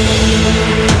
We'll be right back.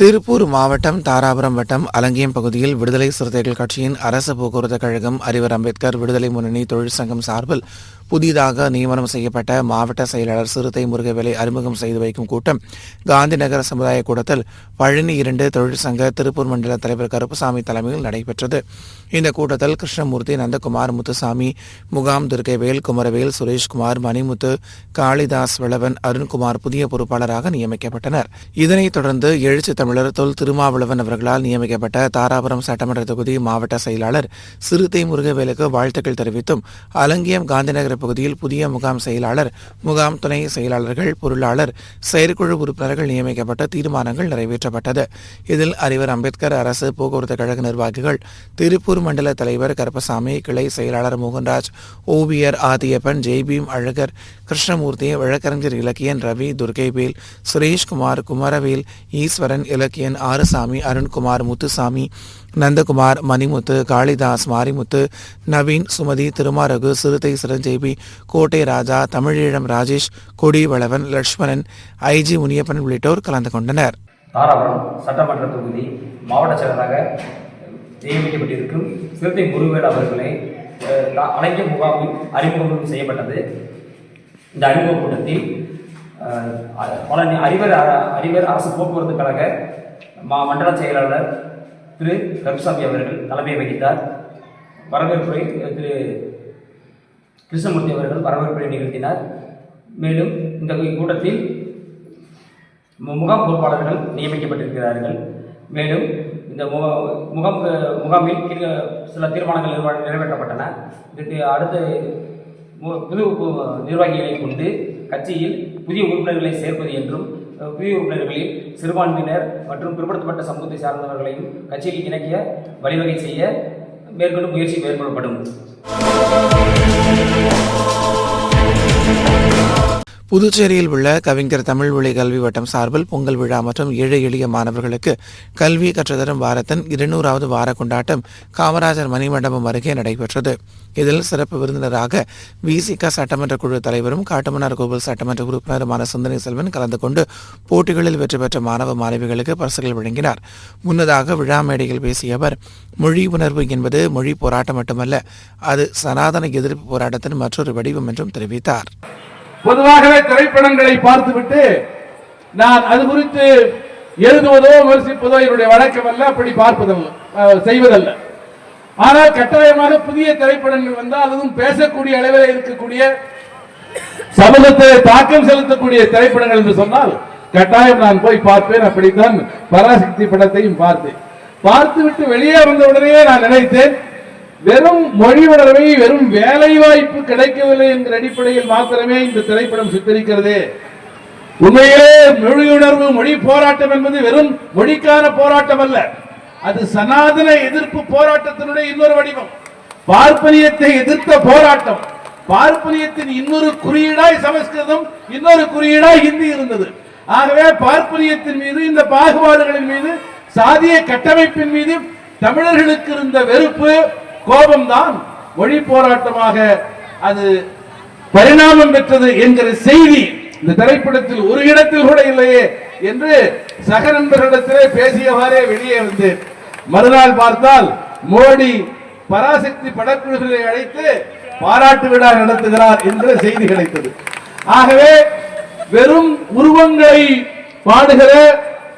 Tiruppur மாவட்டம் தாராபுரம் வட்டம் அலங்கியம் பகுதியில் விடுதலை சிறுத்தைகள் கட்சியின் அரசு போக்குவரத்து கழகம் அறிவர் அம்பேத்கர் விடுதலை முன்னணி தொழிற்சங்கம் சார்பில் புதிதாக நியமனம் செய்யப்பட்ட மாவட்ட செயலாளர் சிறுத்தை முருகவேலை அறிமுகம் செய்து வைக்கும் கூட்டம் காந்திநகர் சமுதாய கூடத்தில் பழனி இரண்டு தொழிற்சங்க திருப்பூர் மண்டல தலைவர் கருப்புசாமி தலைமையில் நடைபெற்றது. இந்த கூட்டத்தில் கிருஷ்ணமூர்த்தி நந்தகுமார் முத்துசாமி முகாம் துர்க்கைவேல் குமரவேல் சுரேஷ்குமார் மணிமுத்து காளிதாஸ் விளவன் அருண்குமார் புதிய பொறுப்பாளராக நியமிக்கப்பட்டனர். இதனைத் தொடர்ந்து எழுச்சி தமிழர் தொல் திருமாவளவன் அவர்களால் நியமிக்கப்பட்ட தாராபுரம் சட்டமன்ற தொகுதி மாவட்ட செயலாளர் சிறுத்தை முருகவேலுக்கு வாழ்த்துக்கள் தெரிவித்தும் அலங்கியம் காந்திநகர் பகுதியில் புதிய முகாம் செயலாளர் முகாம் துணை செயலாளர்கள் பொருளாளர் செயற்குழு உறுப்பினர்கள் நியமிக்கப்பட்ட தீர்மானங்கள் நிறைவேற்றப்பட்டது. இதில் அறிவர் அம்பேத்கர் அரசு போக்குவரத்து கழக நிர்வாகிகள் திருப்பூர் மண்டல தலைவர் கருப்பசாமி கிளை செயலாளர் மோகன்ராஜ் ஓவியர் ஆதியப்பன் ஜெய்பீம் அழகர் கிருஷ்ணமூர்த்தி வழக்கறிஞர் இலக்கியன் ரவி துர்கைவேல் சுரேஷ்குமார் குமரவேல் ஈஸ்வரன் இலக்கியன் ஆறுசாமி அருண்குமார் முத்துசாமி நந்தகுமார் மணிமுத்து காளிதாஸ் மாரிமுத்து நவீன் சுமதி திருமாரகு சிறுத்தை சிரஞ்சீவி கோட்டை ராஜா தமிழீழம் ராஜேஷ் கொடிவளவன் லட்சுமணன் ஐஜி முனியப்பன் உள்ளிட்டோர் கலந்து கொண்டனர். தாராபுரம் சட்டமன்ற தொகுதி மாவட்ட செயலராக நியமிக்கப்பட்டிருக்கும் சிறுத்தை குருவேல் அவர்களை அழைக்க முகாமில் அறிமுகம் செய்யப்பட்டது. இந்த அறிமுக கூட்டத்தில் பல அறிவர் அறிவர் அரசு போக்குவரத்து கழக மா மண்டல செயலாளர் திரு கருப்சாமி அவர்கள் தலைமை வகித்தார். வரவேற்புரை திரு கிருஷ்ணமூர்த்தி அவர்கள் வரவேற்புரை நிகழ்த்தினார். மேலும் இந்த கூட்டத்தில் முகாம் பொறுப்பாளர்கள் நியமிக்கப்பட்டிருக்கிறார்கள். மேலும் இந்த முக- முகாம் முகாமில் கீழே சில தீர்மானங்கள் நிறைவேற்றப்பட்டன. இதுக்கு அடுத்து புது நிர்வாகிகளை கொண்டு கட்சியில் புதிய உறுப்பினர்களை சேர்ப்பது என்றும் புதிய உறுப்பினர்களில் சிறுபான்மையினர் மற்றும் பிற்படுத்தப்பட்ட சமூகத்தை சார்ந்தவர்களையும் கட்சியில் இணைக்க வழிவகை செய்ய மேற்கொண்டு முயற்சி மேற்கொள்ளப்படும். புதுச்சேரியில் உள்ள கவிஞர் தமிழ் வழி கல்வி வட்டம் சார்பில் பொங்கல் விழா மற்றும் ஏழை எளிய மாணவர்களுக்கு கல்வி கற்றுத்தரும் வாரத்தின் இருநூறாவது வார கொண்டாட்டம் காமராஜர் மணிமண்டபம் அருகே நடைபெற்றது. இதில் சிறப்பு விருந்தினராக விசிக சட்டமன்ற குழு தலைவரும் காட்டுமன்னார் கோவில் சட்டமன்ற உறுப்பினருமான சிந்தனை செல்வன் கலந்து கொண்டு போட்டிகளில் வெற்றி பெற்ற மாணவ மாணவிகளுக்கு பரிசுகள் வழங்கினார். முன்னதாக விழா மேடையில் பேசிய அவர் மொழி உணர்வு என்பது மொழி போராட்டம் மட்டுமல்ல அது சனாதன எதிர்ப்பு போராட்டத்தின் மற்றொரு வடிவம் என்றும் தெரிவித்தார். பொதுவாகவே திரைப்படங்களை பார்த்துவிட்டு நான் அது குறித்து எழுதுவதோ விமர்சிப்பதோ என்னுடைய வழக்கம் அல்ல. அப்படி பார்ப்பதல்ல. செய்வதல்ல. ஆனால் கட்டாயமாக புதிய திரைப்படங்கள் வந்தால் அதுவும் பேசக்கூடிய அளவில் இருக்கக்கூடிய சமூகத்தை தாக்கம் செலுத்தக்கூடிய திரைப்படங்கள் என்று சொன்னால் கட்டாயம் நான் போய் பார்ப்பேன். அப்படித்தான் பராசக்தி படத்தையும் பார்த்தேன். பார்த்துவிட்டு வெளியே வந்த உடனே நான் நினைத்தேன் வெறும் மொழி உணர்வை வெறும் வேலை வாய்ப்பு கிடைக்கவில்லை என்கிற அடிப்படையில் மாத்திரமே இந்த திரைப்படம் சித்தரிக்கிறது. உண்மையிலே மொழி உணர்வு மொழி போராட்டம் என்பது வெறும் மொழிக்கான போராட்டம் அல்ல. அது சனாதன எதிர்ப்பு போராட்டத்தினுடைய இன்னொரு வடிவம். பார்ப்பனியத்தை எதிர்த்த போராட்டம். பார்ப்பனியத்தின் இன்னொரு குறியீடாய் சமஸ்கிருதம் இன்னொரு குறியீடாய் ஹிந்தி இருந்தது. ஆகவே பார்ப்பனியத்தின் மீது இந்த பாகுபாடுகளின் மீது சாதிய கட்டமைப்பின் மீது தமிழர்களுக்கு இருந்த வெறுப்பு கோபம்தான் மொழி போராட்டமாக அது பரிணாமம் பெற்றது என்கிற செய்தி இந்த திரைப்படத்தில் ஒரு இடத்தில் கூட இல்லையே என்று சக நண்பர்களிடத்திலே பேசியவாறே வெளியே வந்து மறுநாள் பார்த்தால் மோடி பராசக்தி படக்குழுகளை அழைத்து பாராட்டு விழா நடத்துகிறார் என்ற செய்தி கிடைத்தது. ஆகவே வெறும் உருவங்களை பாடுகிற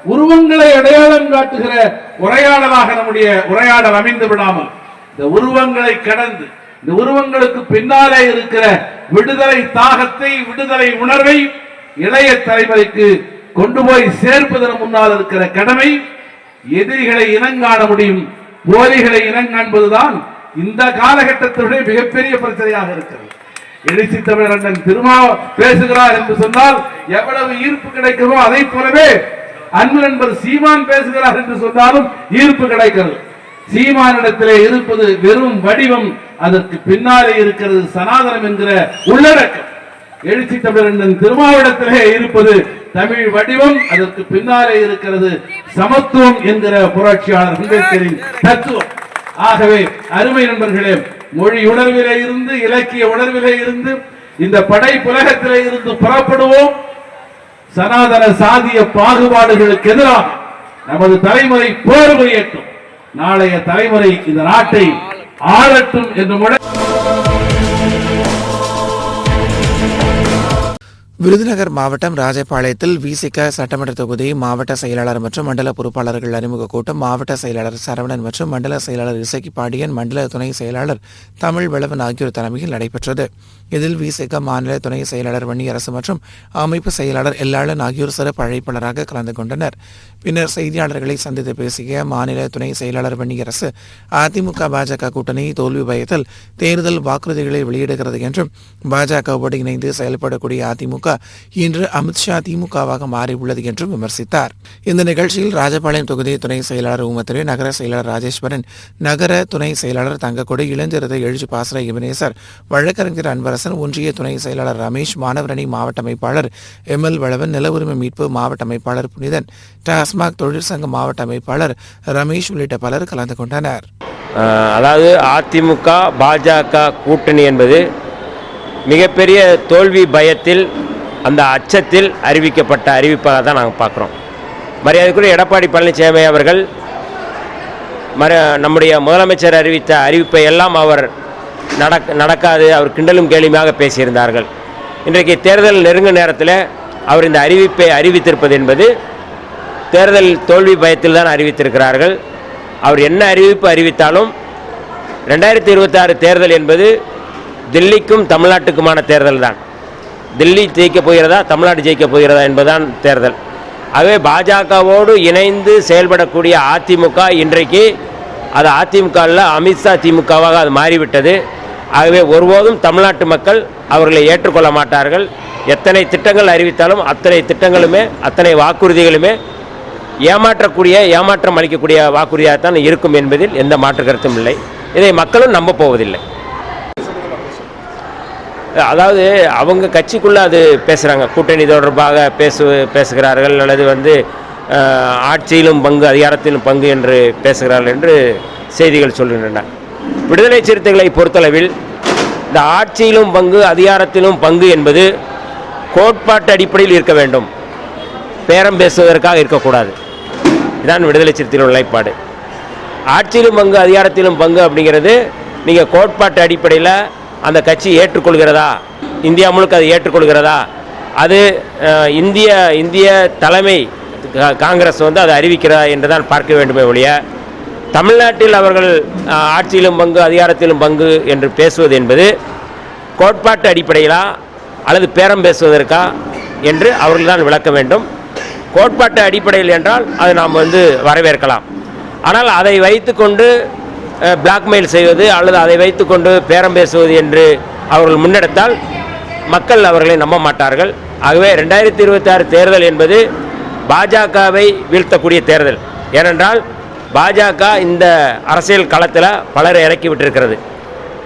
உருவங்களை அடையாளம் காட்டுகிற உரையாடலாக நம்முடைய உரையாடல் அமைந்து விடாமல் இந்த உருவங்களை கடந்து இந்த உருவங்களுக்கு பின்னாலே இருக்கிற விடுதலை தாகத்தை விடுதலை உணர்வை இளைய தலைமுறைக்கு கொண்டு போய் சேர்ப்பதன் முன்னால் இருக்கிற கடமை எதிரிகளை இனங்காண முடியும் போலிகளை இனங்காண்பதுதான் இந்த காலகட்டத்தினுடைய மிகப்பெரிய பிரச்சனையாக இருக்கிறது. எழுச்சி தமிழன் அண்ணன் திருமா பேசுகிறார் என்று சொன்னால் எவ்வளவு ஈர்ப்பு கிடைக்கிறதோ அதை போலவே அன்பு நண்பர் சீமான் பேசுகிறார் என்று சொன்னாலும் ஈர்ப்பு கிடைக்கிறது. சீமானிடத்திலே இருப்பது வெறும் வடிவம் அதற்கு பின்னாலே இருக்கிறது சனாதனம் என்கிற உள்ளடக்கம். எழுச்சி தமிழன் திருமாவிடத்திலே இருப்பது தமிழ் வடிவம் அதற்கு பின்னாலே இருக்கிறது சமத்துவம் என்கிற புரட்சியாளர் அம்பேத்கரின் தத்துவம். ஆகவே அருமை நண்பர்களே மொழி உணர்விலே இருந்து இலக்கிய உணர்விலே இருந்து இந்த படைப்புலகத்திலே இருந்து புறப்படுவோம். சனாதன சாதிய பாகுபாடுகளுக்கு எதிராக நமது தலைமுறை போர் புரியட்டும் நாளைய தலைமுறை இந்த நாட்டை ஆளட்டும் என்று முழ விருதுநகர் மாவட்டம் ராஜபாளையத்தில் விசிக சட்டமன்ற தொகுதி மாவட்ட செயலாளர் மற்றும் மண்டல பொறுப்பாளர்கள் அறிமுக கூட்டம் மாவட்ட செயலாளர் சரவணன் மற்றும் மண்டல செயலாளர் இசக்கி பாண்டியன் மண்டல துணை செயலாளர் தமிழ் வளவன் ஆகியோர் தலைமையில் நடைபெற்றது. இதில் விசேக மாநில துணை செயலாளர் வன்னியரசு மற்றும் அமைப்பு செயலாளர் எல்லாளன் ஆகியோர் சிறப்பு அழைப்பாளராக கலந்து கொண்டனர். பின்னர் செய்தியாளர்களை சந்தித்து பேசிய மாநில துணை செயலாளர் வன்னியரசு அதிமுக பாஜக கூட்டணி தோல்வி பயத்தில் தேர்தல் வாக்குறுதிகளை வெளியிடுகிறது என்றும் பாஜகவோடு இணைந்து செயல்படக்கூடிய அதிமுக இன்று அமித்ஷா திமுகவாக மாறியுள்ளது என்றும் விமர்சித்தார். இந்த நிகழ்ச்சியில் ராஜபாளையம் தொகுதி துணை செயலாளர் ஊமத்திரி நகர செயலாளர் ராஜேஸ்வரன் நகர துணை செயலாளர் தங்கக்கொடி இளஞ்சிறுத்தை எழுச்சி பாசர இவனேசர் வழக்கறிஞர் அன்பரசன் ஒன்றிய துணை செயலாளர் ரமேஷ் மாணவரணி மாவட்ட அமைப்பாளர் எம் எல் வளவன் நில உரிமை மீட்பு மாவட்ட அமைப்பாளர் புனிதன் டாஸ்மாக் தொழிற்சங்க மாவட்ட அமைப்பாளர் ரமேஷ் உள்ளிட்ட பலர் கலந்து கொண்டனர். அதாவது அதிமுக பாஜக கூட்டணி என்பது மிகப்பெரிய தோல்வி பயத்தில் அந்த அச்சத்தில் அறிவிக்கப்பட்ட அறிவிப்பாக தான் நாங்கள் பார்க்குறோம். மரியாதைக்குரிய எடப்பாடி பழனிசாமி அவர்கள் மர நம்முடைய முதலமைச்சர் அறிவித்த அறிவிப்பை எல்லாம் அவர் நடக் நடக்காது. அவர் கிண்டலும் கேலியுமாக பேசியிருந்தார்கள். இன்றைக்கு தேர்தல் நெருங்கும் நேரத்தில் அவர் இந்த அறிவிப்பை அறிவித்திருப்பது என்பது தேர்தல் தோல்வி பயத்தில் தான் அறிவித்திருக்கிறார்கள். அவர் என்ன அறிவிப்பு அறிவித்தாலும் ரெண்டாயிரத்தி இருபத்தாறு தேர்தல் என்பது தில்லிக்கும் தமிழ்நாட்டுக்குமான தேர்தல் தான். தில்லி ஜெயிக்க போகிறதா தமிழ்நாடு ஜெயிக்க போகிறதா என்பதுதான் தேர்தல். ஆகவே பாஜகவோடு இணைந்து செயல்படக்கூடிய அதிமுக இன்றைக்கு அது அதிமுக அமித்ஷா திமுகவாக அது மாறிவிட்டது. ஆகவே ஒருபோதும் தமிழ்நாட்டு மக்கள் அவர்களை ஏற்றுக்கொள்ள மாட்டார்கள். எத்தனை திட்டங்கள் அறிவித்தாலும் அத்தனை திட்டங்களுமே அத்தனை வாக்குறுதிகளுமே ஏமாற்றக்கூடிய ஏமாற்றம் அளிக்கக்கூடிய வாக்குறுதியாகத்தான் இருக்கும் என்பதில் எந்த மாற்று கருத்தும் இல்லை. இதை மக்களும் நம்ப போவதில்லை. அதாவது அவங்க கட்சிக்குள்ளே அது பேசுகிறாங்க கூட்டணி தொடர்பாக பேசு பேசுகிறார்கள். அல்லது வந்து ஆட்சியிலும் பங்கு அதிகாரத்திலும் பங்கு என்று பேசுகிறார்கள் என்று செய்திகள் சொல்கின்றன. விடுதலை சிறுத்தைகளை பொறுத்தளவில் இந்த ஆட்சியிலும் பங்கு அதிகாரத்திலும் பங்கு என்பது கோட்பாட்டு அடிப்படையில் இருக்க வேண்டும். பேரம் பேசுவதற்காக இருக்கக்கூடாது. இதுதான் விடுதலை சிறுத்தைகள் நிலைப்பாடு. ஆட்சியிலும் பங்கு அதிகாரத்திலும் பங்கு அப்படிங்கிறது நீங்கள் கோட்பாட்டு அடிப்படையில் அந்த கட்சி ஏற்றுக்கொள்கிறதா? இந்தியா முழுக்க அதை ஏற்றுக்கொள்கிறதா? அது இந்திய இந்திய தலைமை காங்கிரஸ் வந்து அதை அறிவிக்கிறதா என்று தான் பார்க்க வேண்டுமே ஒழிய தமிழ்நாட்டில் அவர்கள் ஆட்சியிலும் பங்கு அதிகாரத்திலும் பங்கு என்று பேசுவது என்பது கோட்பாட்டு அடிப்படையிலா அல்லது பேரம் பேசுவதற்கா என்று அவர்கள் தான் விளக்க வேண்டும். கோட்பாட்டு அடிப்படையில் என்றால் அது நாம் வந்து வரவேற்கலாம். ஆனால் அதை வைத்துக்கொண்டு பிளாக்மெயில் செய்வது அல்லது அதை வைத்துக்கொண்டு பேரம் பேசுவது என்று அவர்கள் முன்னெடுத்தால் மக்கள் அவர்களை நம்ப மாட்டார்கள். ஆகவே ரெண்டாயிரத்தி இருபத்தாறு தேர்தல் என்பது பாஜகவை வீழ்த்தக்கூடிய தேர்தல். ஏனென்றால் பாஜக இந்த அரசியல் களத்தில் பலரை இறக்கி விட்டிருக்கிறது.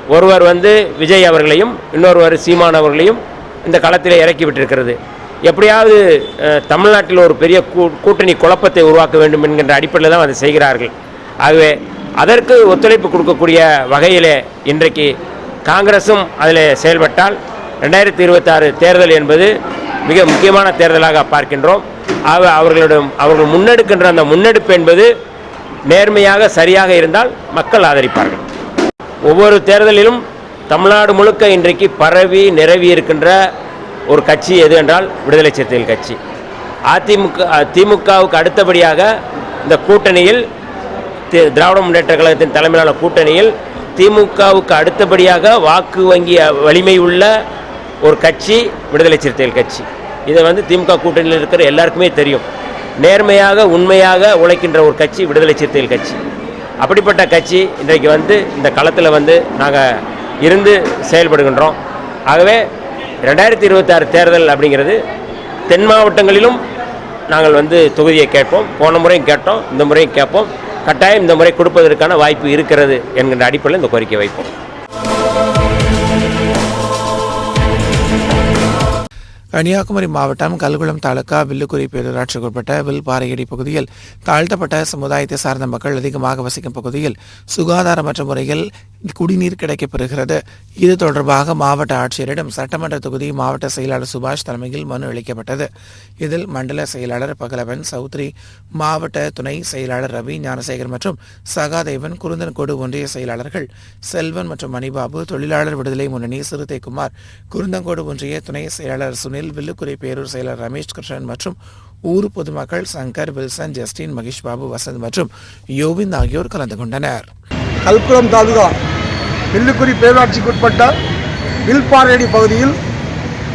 ஒருவர் வந்து விஜய் அவர்களையும் இன்னொருவர் சீமான் அவர்களையும் இந்த களத்தில் இறக்கி விட்டிருக்கிறது. எப்படியாவது தமிழ்நாட்டில் ஒரு பெரிய கூ- கூட்டணி குழப்பத்தை உருவாக்க வேண்டும் என்கின்ற அடிப்படையில் தான் அதை செய்கிறார்கள். ஆகவே அதற்கு ஒத்துழைப்பு கொடுக்கக்கூடிய வகையிலே இன்றைக்கு காங்கிரஸும் அதில் செயல்பட்டால் ரெண்டாயிரத்தி இருபத்தாறு தேர்தல் என்பது மிக முக்கியமான தேர்தலாக பார்க்கின்றோம். ஆக அவர்களிடம் அவர்கள் முன்னெடுக்கின்ற அந்த முன்னெடுப்பு என்பது நேர்மையாக சரியாக இருந்தால் மக்கள் ஆதரிப்பார்கள். ஒவ்வொரு தேர்தலிலும் தமிழ்நாடு முழுக்க இன்றைக்கு பரவி நிரவி இருக்கின்ற ஒரு கட்சி எது என்றால் விடுதலை சிறுத்தைகள் கட்சி. அதிமுக திமுகவுக்கு அடுத்தபடியாக இந்த கூட்டணியில் திராவிட முன்னேற்ற கழகத்தின் தலைமையிலான கூட்டணியில் திமுகவுக்கு அடுத்தபடியாக வாக்கு வங்கி வலிமை உள்ள ஒரு கட்சி விடுதலை சிறுத்தைகள் கட்சி. இதை வந்து திமுக கூட்டணியில் இருக்கிற எல்லாருக்குமே தெரியும். நேர்மையாக உண்மையாக உழைக்கின்ற ஒரு கட்சி விடுதலை சிறுத்தைகள் கட்சி. அப்படிப்பட்ட கட்சி இன்றைக்கு வந்து இந்த களத்தில் வந்து நாங்கள் இருந்து செயல்படுகின்றோம். ஆகவே ரெண்டாயிரத்தி இருபத்தாறு தேர்தல் அப்படிங்கிறது தென் மாவட்டங்களிலும் நாங்கள் வந்து தொகுதியை கேட்போம். போன முறையும் கேட்டோம் இந்த முறையும் கேட்போம். கட்டாயம் இந்த முறை கொடுப்பதற்கான வாய்ப்பு இருக்கிறது என்கின்ற அடிப்படையில் இந்த கோரிக்கை வைப்போம். கன்னியாகுமரி மாவட்டம் கல்குளம் தாலுகா வில்லுக்குறி பேரூராட்சிக்குட்பட்ட வில்பாறையடி பகுதியில் தாழ்த்தப்பட்ட சமுதாயத்தை சார்ந்த மக்கள் அதிகமாக வசிக்கும் பகுதியில் சுகாதாரமற்ற முறையில் குடிநீர் கிடைக்கப்பெறுகிறது இது தொடர்பாக மாவட்ட ஆட்சியரிடம் சட்டமன்ற தொகுதி மாவட்ட செயலாளர் சுபாஷ் தலைமையில் மனு அளிக்கப்பட்டது. இதில் மண்டல செயலாளர் பகலவன் சௌத்ரி மாவட்ட துணை செயலாளர் ரவி ஞானசேகர் மற்றும் சகாதேவன் குருந்தன்கோடு ஒன்றிய செயலாளர்கள் செல்வன் மற்றும் மணிபாபு தொழிலாளர் விடுதலை முன்னணி சிறுத்தைக்குமார் குருந்தங்கோடு ஒன்றிய துணை செயலாளர் சுனில் வில்லுக்குறை பேரூர் செயலர் ரமேஷ் கிருஷ்ணன் மற்றும் ஊர் பொதுமக்கள் சங்கர் வில்சன் ஜஸ்டின் மகேஷ் பாபு வசந்த் மற்றும் யோவிந்த் ஆகியோர் கலந்து கொண்டனர். கல்குளம் தாலுகா வில்லுக்குறி பேரூராட்சிக்குட்பட்ட வில்பாறையடி பகுதியில்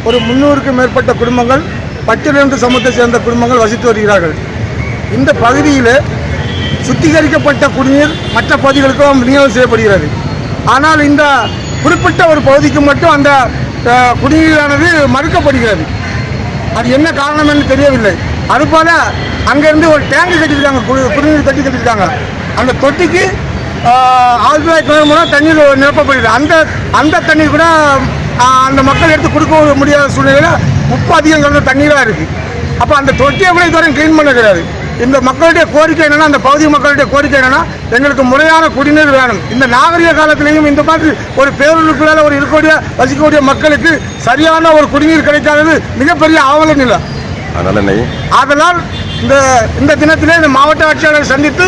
ஒரு முந்நூறுக்கும் மேற்பட்ட குடும்பங்கள் பட்டியலிருந்து சமூகத்தை சேர்ந்த குடும்பங்கள் வசித்து வருகிறார்கள். இந்த பகுதியில் சுத்திகரிக்கப்பட்ட குடிநீர் மற்ற பகுதிகளுக்கும் விநியோகம் செய்யப்படுகிறது. ஆனால் இந்த குறிப்பிட்ட ஒரு பகுதிக்கு மட்டும் அந்த குடிநீரானது மறுக்கப்படுகிறது. அது என்ன காரணம் என்று தெரியவில்லை. அதுபோல் அங்கேருந்து ஒரு டேங்கு கட்டியிருக்காங்க குடி குடிநீர் தொட்டி கட்டியிருக்காங்க. அந்த தொட்டிக்கு ஆழ்துளை கிணறு மூலம் தண்ணீர் நிரப்பப்படுகிறது அந்த அந்த தண்ணீர் கூட அந்த மக்கள் எடுத்து கொடுக்க முடியாத சூழ்நிலையில் உப்பு அதிகம் கலந்த தண்ணீராக இருக்குது அப்போ அந்த தொட்டியை கூட இதுவரை க்ளீன் பண்ண கிடையாது. இந்த மக்களுடைய கோரிக்கை என்னன்னா அந்த பகுதி மக்களுடைய கோரிக்கை என்னன்னா எங்களுக்கு முறையான குடிநீர் வேணும். இந்த நாகரிக காலத்திலையும் இந்த மாதிரி ஒரு பேரூருக்குள்ளால ஒரு இருக்கக்கூடிய வசிக்கக்கூடிய மக்களுக்கு சரியான ஒரு குடிநீர் கிடைக்காதது மிகப்பெரிய ஆவல நிலை. அதனால இந்த இந்த தினத்திலே இந்த மாவட்ட ஆட்சியாளரை சந்தித்து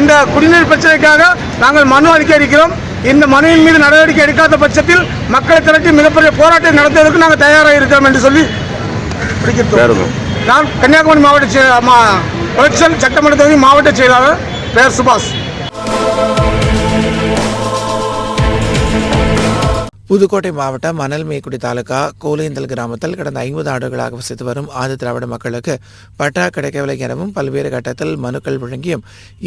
இந்த குடிநீர் பிரச்சனைக்காக நாங்கள் மனு அளிக்க இருக்கிறோம். இந்த மனுவின் மீது நடவடிக்கை எடுக்காத பட்சத்தில் மக்களை திரட்டி மிகப்பெரிய போராட்டம் நடத்துவதற்கு நாங்கள் தயாராக இருக்கிறோம் என்று சொல்லி நான் கன்னியாகுமரி மாவட்ட எலெக்ஷன் சட்டமன்ற தொகுதி மாவட்ட செயலாளர் பெயர் சுபாஷ். புதுக்கோட்டை மாவட்டம் மணல் மேக்குடி தாலுகா கோலேந்தல் கிராமத்தில் கடந்த ஐம்பது ஆண்டுகளாக வசித்து வரும் ஆதி திராவிட மக்களுக்கு பட்டா கிடைக்கவில்லை எனவும் பல்வேறு கட்டத்தில் மனுக்கள் வழங்கியும்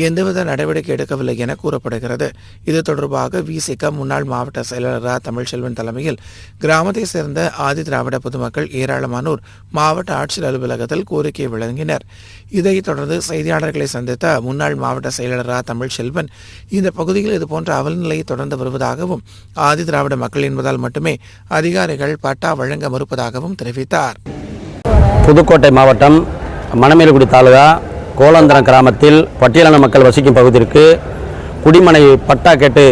எந்தவித நடவடிக்கை எடுக்கவில்லை என கூறப்படுகிறது. இது தொடர்பாக விசிக முன்னாள் மாவட்ட செயலாளர் ரா தமிழ்ச்செல்வன் தலைமையில் கிராமத்தை சேர்ந்த ஆதி திராவிட பொதுமக்கள் ஏராளமானோர் மாவட்ட ஆட்சியர் அலுவலகத்தில் கோரிக்கை வழங்கினர். இதைத் தொடர்ந்து செய்தியாளர்களை சந்தித்த முன்னாள் மாவட்ட செயலாளர் ரா தமிழ்ச்செல்வன் இந்த பகுதியில் இதுபோன்ற அவல்நிலை தொடர்ந்து வருவதாகவும் ஆதி திராவிட மக்கள் என்பதால் மட்டுமே அதிகாரிகள் பட்டா வழங்க மறுப்பதாகவும் தெரிவித்தார். புதுக்கோட்டை மாவட்டம் மணமேல்குடி தாலுகா கோலந்தரம் கிராமத்தில் பட்டியலான மக்கள் வசிக்கும் பகுதிக்கு குடிமனை பட்டா கேட்டு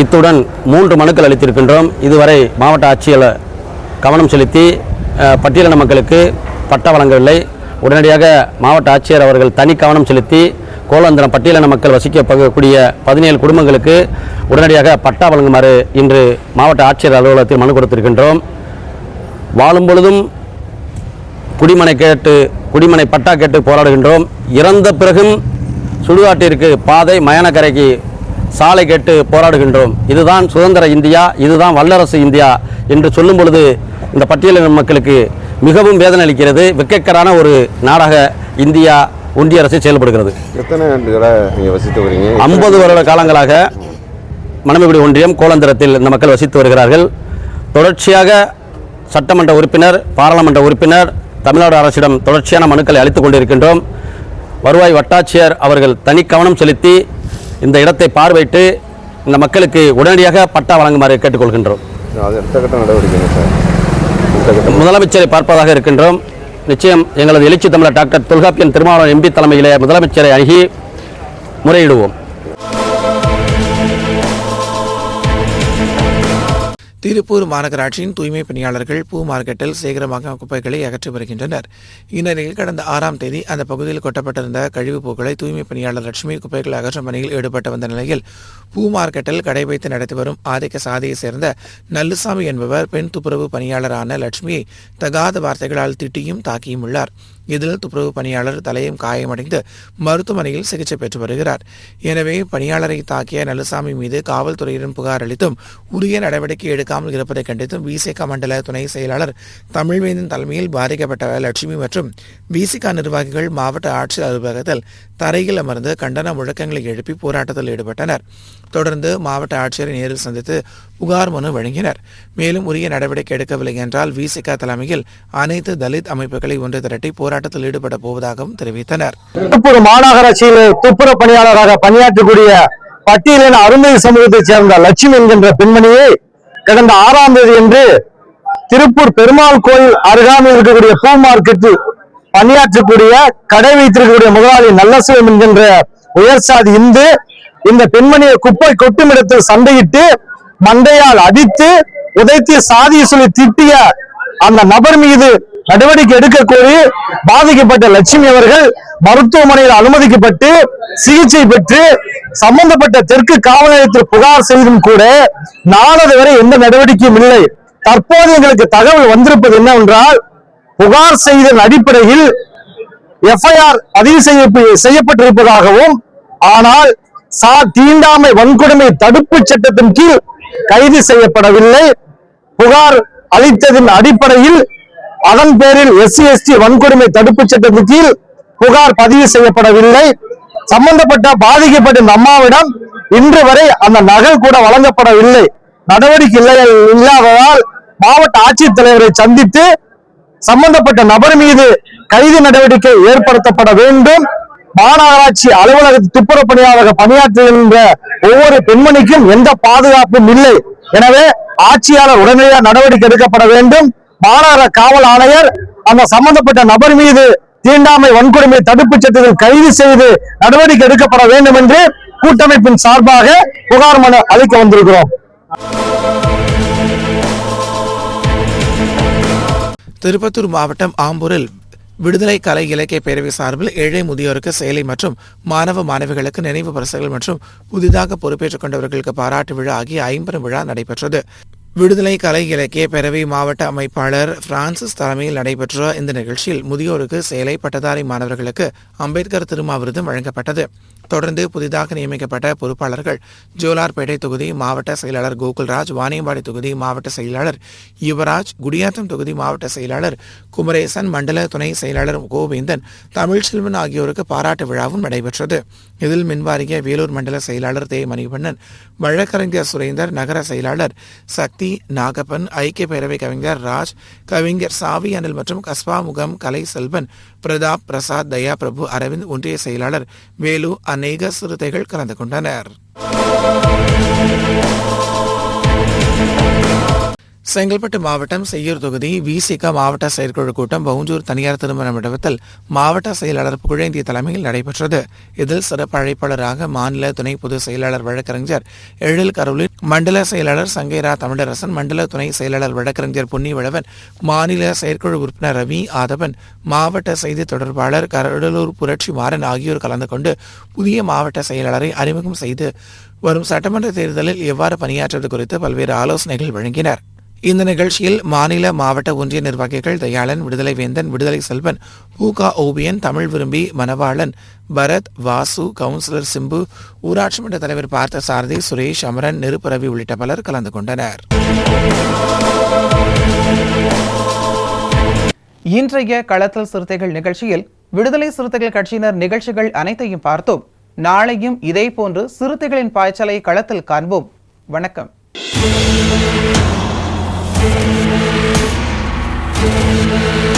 இத்துடன் மூன்று மனுக்கள் அளித்திருக்கின்றோம். இதுவரை மாவட்ட ஆட்சியர் கவனம் செலுத்தி பட்டியலின மக்களுக்கு பட்டா வழங்கவில்லை. உடனடியாக மாவட்ட ஆட்சியர் அவர்கள் தனி கவனம் செலுத்தி கோலந்திரம் பட்டியலின மக்கள் வசிக்கக்கூடிய பதினேழு குடும்பங்களுக்கு உடனடியாக பட்டா வழங்குமாறு இன்று மாவட்ட ஆட்சியர் அலுவலகத்தில் மனு கொடுத்திருக்கின்றோம். வாழும் பொழுதும் குடிமனை கேட்டு குடிமனை பட்டா கேட்டு போராடுகின்றோம். இறந்த பிறகும் சுடுகாட்டிற்கு பாதை மயானக்கரைக்கு சாலை கேட்டு போராடுகின்றோம். இதுதான் சுதந்திர இந்தியா இதுதான் வல்லரசு இந்தியா என்று சொல்லும் பொழுது இந்த பட்டியலின மக்களுக்கு மிகவும் வேதனை அளிக்கிறது. வெக்கக்கரான ஒரு நாடாக இந்தியா ஒன்றிய அரசு செயல்படுகிறது. எத்தனை ஆண்டுகளாக நீங்கள் வசித்து வரீங்க ஐம்பது வருட காலங்களாக மணமகுடி ஒன்றியம் கோலந்திரத்தில் இந்த மக்கள் வசித்து வருகிறார்கள். தொடர்ச்சியாக சட்டமன்ற உறுப்பினர் பாராளுமன்ற உறுப்பினர் தமிழ்நாடு அரசிடம் தொடர்ச்சியான மனுக்களை அளித்துக் கொண்டிருக்கின்றோம். வருவாய் வட்டாட்சியர் அவர்கள் தனி கவனம் செலுத்தி இந்த இடத்தை பார்வையிட்டு இந்த மக்களுக்கு உடனடியாக பட்டா வழங்குமாறு கேட்டுக்கொள்கின்றோம். முதலமைச்சரை பார்ப்பதாக இருக்கின்றோம். நிச்சயம் எங்களது எழுச்சி தமிழர் டாக்டர் தொல்காப்பியன் திருமாவளவன் எம்பி தலைமையிலே முதலமைச்சரை அணுகி முறையிடுவோம். திருப்பூர் மாநகராட்சியின் தூய்மை பணியாளர்கள் பூ மார்க்கெட்டில் சேகரமாக குப்பைகளை அகற்றி வருகின்றனர். இந்நிலையில் கடந்த ஆறாம் தேதி அந்த பகுதியில் கொட்டப்பட்டிருந்த கழிவுப் பூக்களை தூய்மை பணியாளர் லட்சுமி குப்பைகள் அகற்றும் பணியில் ஈடுபட்டு வந்த நிலையில் பூ மார்க்கெட்டில் கடை வைத்து நடத்தி வரும் ஆதிக்க சாதியைச் சேர்ந்த நல்லுசாமி என்பவர் பெண் துப்புரவு பணியாளரான லட்சுமியை தகாத வார்த்தைகளால் திட்டியும் தாக்கியும் உள்ளார். இதில் துப்புரவு பணியாளர் தலையும் காயமடைந்து மருத்துவமனையில் சிகிச்சை பெற்று வருகிறார். எனவே பணியாளரை தாக்கிய நல்லசாமி மீது காவல்துறையிடம் புகார் அளித்தும் உரிய நடவடிக்கை எடுக்காமல் இருப்பதை கண்டித்தும் விசிக மண்டல துணை செயலாளர் தமிழ்வேந்தன் தலைமையில் பாதிக்கப்பட்ட லட்சுமி மற்றும் விசிக நிர்வாகிகள் மாவட்ட ஆட்சியர் அலுவலகத்தில் தரையில் அமர்ந்து கண்டன முழக்கங்களை எழுப்பி போராட்டத்தில் ஈடுபட்டனர். தொடர்ந்து மாவட்ட ஆட்சியரை நேரில் சந்தித்து புகார் மனு வழங்கினர். மேலும் உரிய நடவடிக்கை எடுக்கவில்லை என்றால் விசிகா தலைமையில் அனைத்து தலித் அமைப்புகளை ஒன்று திரட்டி போராட்டத்தில் ஈடுபட போவதாகவும் தெரிவித்தனர். திருப்பூர் மாநகராட்சியில் துப்புரவு பணியாளராக பணியாற்றக்கூடிய பட்டியலின் அருமை சமூகத்தைச் சேர்ந்த லட்சுமி என்கின்ற பெண்மணியை கடந்த ஆறாம் தேதி என்று திருப்பூர் பெருமாள் கோயில் அருகாமையில் இருக்கக்கூடிய பூ மார்க்கெட்டில் பணியாற்றக்கூடிய கடை வைத்திருக்கக்கூடிய முதலாளி நல்லசிவம் என்கின்ற உயர்சாதி இந்து இந்த பெண்மணியை குப்பை கொட்டும் இடத்தில் சண்டையிட்டு மண்டையால் அடித்து உதைத்து சாதியை சொல்லி திட்டிய அந்த நபர் மீது நடவடிக்கை எடுக்க கோரி பாதிக்கப்பட்ட லட்சுமி அவர்கள் மருத்துவமனையில் அனுமதிக்கப்பட்டு சிகிச்சை பெற்று சம்பந்தப்பட்ட தெற்கு காவல் நிலையத்தில் புகார் செய்தும் கூட நாளது வரை எந்த நடவடிக்கையும் இல்லை. தற்போது எங்களுக்கு தகவல் வந்திருப்பது என்னவென்றால் புகார் செய்ததன் அடிப்படையில் எஃப்ஐஆர் பதிவு செய்ய செய்யப்பட்டிருப்பதாகவும் ஆனால் சா தீண்டாமை வன்கொடுமை தடுப்பு சட்டத்தின் கீழ் கைது செய்யப்படவில்லை. புகார் அளித்ததின் அடிப்படையில் அதன் பேரில் எஸ்சி எஸ்டி வன்கொடுமை தடுப்பு சட்டத்தின் கீழ் புகார் பதிவு செய்யப்படவில்லை. சம்பந்தப்பட்ட பாதிக்கப்பட்ட அம்மாவிடம் இன்று வரை அந்த நகல் கூட வழங்கப்படவில்லை. நடவடிக்கை இல்லை இல்லாததால் மாவட்ட ஆட்சித்தலைவரை சந்தித்து சம்பந்தப்பட்ட நபர் மீது கைது நடவடிக்கை ஏற்படுத்தப்பட வேண்டும். மாநகராட்சி அலுவலக துப்புரவு பணியாளராக பணியாற்றுகின்ற ஒவ்வொரு பெண்மணிக்கும் எந்த பாதுகாப்பும் இல்லை. எனவே ஆட்சியாளர் உடனடியாக நடவடிக்கை எடுக்கப்பட வேண்டும். மாநகர காவல் ஆணையர் அந்த சம்பந்தப்பட்ட நபர் மீது தீண்டாமை வன்கொடுமை தடுப்பு சட்டத்தில் கைது செய்து நடவடிக்கை எடுக்கப்பட வேண்டும் என்று கூட்டமைப்பின் சார்பாக புகார் மனு அளிக்க வந்திருக்கிறோம். திருப்பத்தூர் மாவட்டம் ஆம்பூரில் விடுதலை கலை இலக்கிய பேரவை சார்பில் ஏழை முதியோருக்கு சேலை மற்றும் மாணவ மாணவிகளுக்கு நினைவு பரிசுகள் மற்றும் புதிதாக பொறுப்பேற்றுக் கொண்டவர்களுக்கு பாராட்டு விழா ஆகிய ஐம்பெரும் விழா நடைபெற்றது. விடுதலை கலை இலக்கிய பேரவை மாவட்ட அமைப்பாளர் பிரான்சிஸ் தலைமையில் நடைபெற்ற இந்த நிகழ்ச்சியில் முதியோருக்கு சேலை பட்டதாரி மாணவர்களுக்கு அம்பேத்கர் திருமாவிருதம் வழங்கப்பட்டது. தொடர்ந்து புதிதாக நியமிக்கப்பட்ட பொறுப்பாளர்கள் ஜோலார்பேட்டை தொகுதி மாவட்ட செயலாளர் கோகுல்ராஜ் வாணியம்பாடி தொகுதி மாவட்ட செயலாளர் யுவராஜ் குடியாத்தம் தொகுதி மாவட்ட செயலாளர் குமரேசன் மண்டல துணை செயலாளர் கோவிந்தன் தமிழ்ச்செல்வன் ஆகியோருக்கு பாராட்டு விழாவும் நடைபெற்றது. இதில் மின்வாரிய வேலூர் மண்டல செயலாளர் தே. மணிவண்ணன் வழக்கறிஞர் சுரேந்தர் நகர செயலாளர் சக்தி நாகப்பன் ஐக்கிய பேரவை கவிஞர் ராஜ் கவிஞர் சாவி அனில் மற்றும் கஸ்பா முகம் கலை செல்வன் பிரதாப் பிரசாத் தயா பிரபு அரவிந்த் ஒன்றிய செயலாளர் வேலு அநேக சிறுத்தைகள் கலந்து கொண்டனர். செங்கல்பட்டு மாவட்டம் செய்யூர் தொகுதி விசிக மாவட்ட செயற்குழு கூட்டம் பவுஞ்சூர் தனியார் திருமண மண்டபத்தில் மாவட்ட செயலாளர் புகழேந்திய தலைமையில் நடைபெற்றது. இதில் சிறப்பு அழைப்பாளராக மாநில துணை பொதுச் செயலாளர் வழக்கறிஞர் எழில் கருளின் மண்டல செயலாளர் சங்கைரா தமிழரசன் மண்டல துணை செயலாளர் வழக்கறிஞர் புன்னிவளவன் மாநில செயற்குழு உறுப்பினர் ரவி ஆதவன் மாவட்ட செய்தி தொடர்பாளர் கடலூர் புரட்சி மாறன் ஆகியோர் கலந்து கொண்டு புதிய மாவட்ட செயலாளரை அறிமுகம் செய்து வரும் சட்டமன்ற தேர்தலில் எவ்வாறு பணியாற்றுவது குறித்து பல்வேறு ஆலோசனைகள் வழங்கினர். இந்த நிகழ்ச்சியில் மாநில மாவட்ட ஒன்றிய நிர்வாகிகள் தயாளன் விடுதலை வேந்தன் விடுதலை செல்வன் பூகா ஓவியன் தமிழ் விரும்பி மணவாளன் பரத் வாசு கவுன்சிலர் சிம்பு ஊராட்சி மன்ற தலைவர் பார்த்த சாரதி சுரேஷ் அமரன் நெருப்புரவி உள்ளிட்ட பலர் கலந்து கொண்டனர். இன்றைய களத்தல் சிறுத்தைகள் நிகழ்ச்சியில் விடுதலை சிறுத்தைகள் கட்சியினர் நிகழ்ச்சிகள் அனைத்தையும் பார்த்தோம். நாளையும் இதேபோன்று சிறுத்தைகளின் பாய்ச்சலை களத்தில் காண்போம். வணக்கம். Thank you.